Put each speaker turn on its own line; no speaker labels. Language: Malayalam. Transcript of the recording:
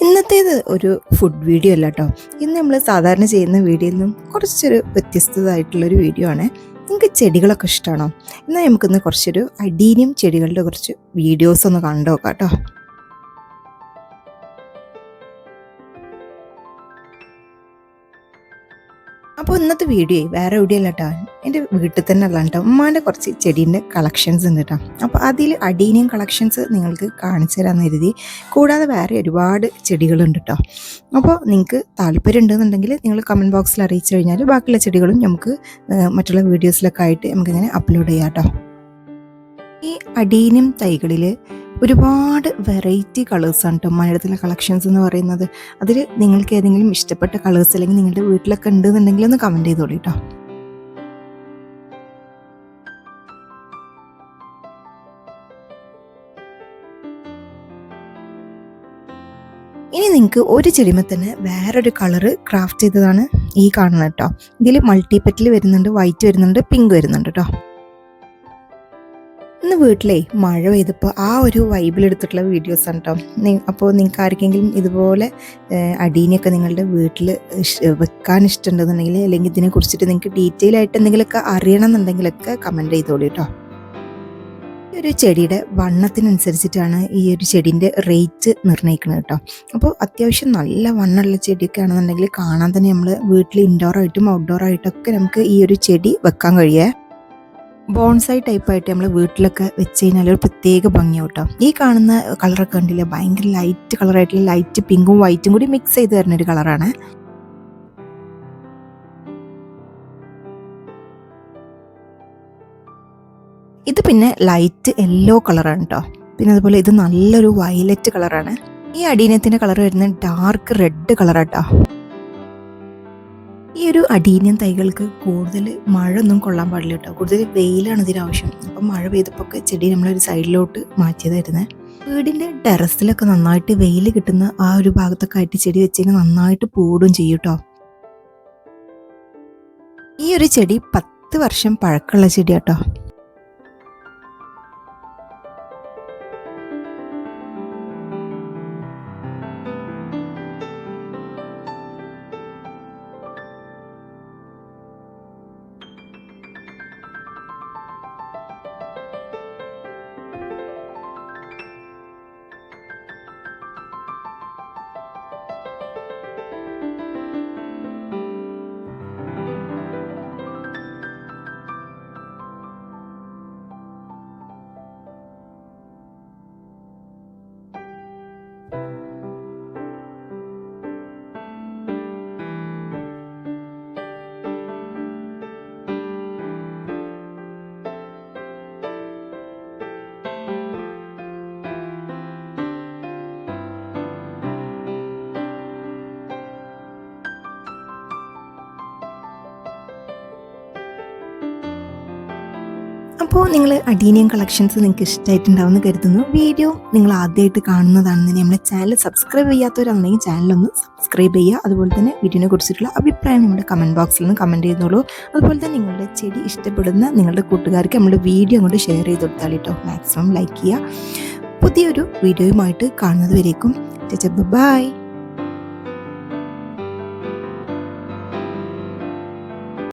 ഇന്നത്തേത് ഒരു ഫുഡ് വീഡിയോ അല്ല കേട്ടോ ഇന്ന് നമ്മൾ സാധാരണ ചെയ്യുന്ന വീഡിയോയിൽ നിന്നും കുറച്ചൊരു വ്യത്യസ്തമായിട്ടുള്ളൊരു വീഡിയോ ആണ്. നിങ്ങൾക്ക് ചെടികളൊക്കെ ഇഷ്ടമാണോ എന്നാൽ നമുക്കിന്ന് കുറച്ചൊരു അടീനിയം ചെടികളുടെ കുറച്ച് വീഡിയോസ് ഒന്ന് കണ്ടു നോക്കാം കേട്ടോ അപ്പോൾ ഇന്നത്തെ വീഡിയോ വേറെ എവിടെയല്ല കേട്ടോ എന്റെ വീട്ടിൽ തന്നെ അല്ല കേട്ടോ ഉമ്മാന്റെ കുറച്ച് ചെടീന്റെ കളക്ഷൻസ് ഉണ്ട് കേട്ടോ അപ്പോൾ അതിൽ അടീനിയം കളക്ഷൻസ് നിങ്ങൾക്ക് കാണിച്ചു തരാമെന്ന് കരുതി. കൂടാതെ വേറെ ഒരുപാട് ചെടികളുണ്ട് കേട്ടോ അപ്പോൾ നിങ്ങൾക്ക് താല്പര്യം ഉണ്ടെന്നുണ്ടെങ്കിൽ നിങ്ങൾ കമന്റ് ബോക്സിൽ അറിയിച്ചു കഴിഞ്ഞാൽ ബാക്കിയുള്ള ചെടികളും നമുക്ക് മറ്റുള്ള വീഡിയോസിലൊക്കെ ആയിട്ട് നമുക്കിങ്ങനെ അപ്ലോഡ് ചെയ്യാം കേട്ടോ ഈ അടീനിയം തൈകളിൽ ഒരുപാട് വെറൈറ്റി കളേഴ്സാണ് കേട്ടോ മഴയത്തിലെ കളക്ഷൻസ് എന്ന് പറയുന്നത്. അതിൽ നിങ്ങൾക്ക് ഏതെങ്കിലും ഇഷ്ടപ്പെട്ട കളേഴ്സ് അല്ലെങ്കിൽ നിങ്ങളുടെ വീട്ടിലൊക്കെ ഉണ്ടെന്നുണ്ടെങ്കിൽ ഒന്ന് കമന്റ് ചെയ്തോളൂ കേട്ടോ ഇനി നിങ്ങൾക്ക് ഒരു ചെടിമ തന്നെ വേറൊരു കളറ് ക്രാഫ്റ്റ് ചെയ്തതാണ് ഈ കാണുന്നത് കേട്ടോ ഇതിൽ മൾട്ടിപ്പറ്റിൽ വരുന്നുണ്ട് വൈറ്റ് വരുന്നുണ്ട് പിങ്ക് വരുന്നുണ്ട് കേട്ടോ ഇന്ന് വീട്ടിലേ മഴ പെയ്തപ്പോൾ ആ ഒരു വൈബിലെടുത്തിട്ടുള്ള വീഡിയോസ് ആണ് കേട്ടോ അപ്പോൾ നിങ്ങൾക്ക് ആർക്കെങ്കിലും ഇതുപോലെ അടീനെയൊക്കെ നിങ്ങളുടെ വീട്ടിൽ വെക്കാൻ ഇഷ്ടമുണ്ടെന്നുണ്ടെങ്കിൽ അല്ലെങ്കിൽ ഇതിനെ കുറിച്ചിട്ട് നിങ്ങൾക്ക് ഡീറ്റെയിൽ ആയിട്ട് എന്തെങ്കിലുമൊക്കെ അറിയണം എന്നുണ്ടെങ്കിലൊക്കെ കമന്റ് ചെയ്തോളൂ കേട്ടോ ഈ ഒരു ചെടിയുടെ വണ്ണത്തിനനുസരിച്ചിട്ടാണ് ഈ ഒരു ചെടീന്റെ റേറ്റ് നിർണയിക്കുന്നത് കേട്ടോ അപ്പോൾ അത്യാവശ്യം നല്ല വണ്ണമുള്ള ചെടിയൊക്കെ ആണെന്നുണ്ടെങ്കിൽ കാണാൻ തന്നെ നമ്മൾ വീട്ടിൽ ഇൻഡോറായിട്ടും ഔട്ട്ഡോറായിട്ടൊക്കെ നമുക്ക് ഈ ഒരു ചെടി വെക്കാൻ കഴിയേ. ബോൺസായി ടൈപ്പായിട്ട് നമ്മൾ വീട്ടിലൊക്കെ വെച്ച് കഴിഞ്ഞാൽ ഒരു പ്രത്യേക ഭംഗിയാവും കേട്ടോ ഈ കാണുന്ന കളറൊക്കെ കണ്ടില്ലേ? ഭയങ്കര ലൈറ്റ് കളറായിട്ടുള്ള ലൈറ്റ് പിങ്കും വൈറ്റും കൂടി മിക്സ് ചെയ്ത് തരുന്ന ഒരു കളറാണ്. ഇത് പിന്നെ ലൈറ്റ് യെല്ലോ കളറാണ് കേട്ടോ പിന്നെ അതുപോലെ ഇത് നല്ലൊരു വയലറ്റ് കളറാണ് ഈ അടീനത്തിന്റെ കളർ വരുന്നത് ഡാർക്ക് റെഡ് കളറാട്ടോ ഒരു അടീനിയൻ തൈകൾക്ക് കൂടുതൽ മഴ ഒന്നും കൊള്ളാൻ പാടില്ല കേട്ടോ. കൂടുതൽ വെയിലാണ് ഇതിന് ആവശ്യം. അപ്പം മഴ പെയ്തപ്പോൾ ഒക്കെ ചെടി നമ്മളൊരു സൈഡിലോട്ട് മാറ്റിയതായിരുന്നേ. വീടിന്റെ ടെറസിലൊക്കെ നന്നായിട്ട് വെയിൽ കിട്ടുന്ന ആ ഒരു ഭാഗത്തൊക്കെ ആയിട്ട് ചെടി വെച്ച് കഴിഞ്ഞാൽ നന്നായിട്ട് പൂടും ചെയ്യും കേട്ടോ. ഈ ഒരു ചെടി പത്ത് വർഷം പഴക്കമുള്ള ചെടി അപ്പോൾ നിങ്ങൾ അഡീനിയം കളക്ഷൻസ് നിങ്ങൾക്ക് ഇഷ്ടമായിട്ടുണ്ടാവുമെന്ന് കരുതുന്നു. വീഡിയോ നിങ്ങൾ ആദ്യമായിട്ട് കാണുന്നതാണെന്ന് നമ്മുടെ ചാനൽ സബ്സ്ക്രൈബ് ചെയ്യാത്തവരാണെങ്കിൽ ചാനലൊന്ന് സബ്സ്ക്രൈബ് ചെയ്യുക. അതുപോലെ തന്നെ വീഡിയോനെ കുറിച്ചിട്ടുള്ള അഭിപ്രായം നമ്മുടെ കമന്റ് ബോക്സിൽ നിന്ന് കമന്റ് ചെയ്യുന്നുള്ളൂ. അതുപോലെ തന്നെ നിങ്ങളുടെ ചെടി ഇഷ്ടപ്പെടുന്ന നിങ്ങളുടെ കൂട്ടുകാർക്ക് നമ്മുടെ വീഡിയോ അങ്ങോട്ട് ഷെയർ ചെയ്ത് കൊടുത്താൽ കേട്ടോ. മാക്സിമം ലൈക്ക് ചെയ്യുക. പുതിയൊരു വീഡിയോയുമായിട്ട് കാണുന്നത് വരേക്കും. ബൈ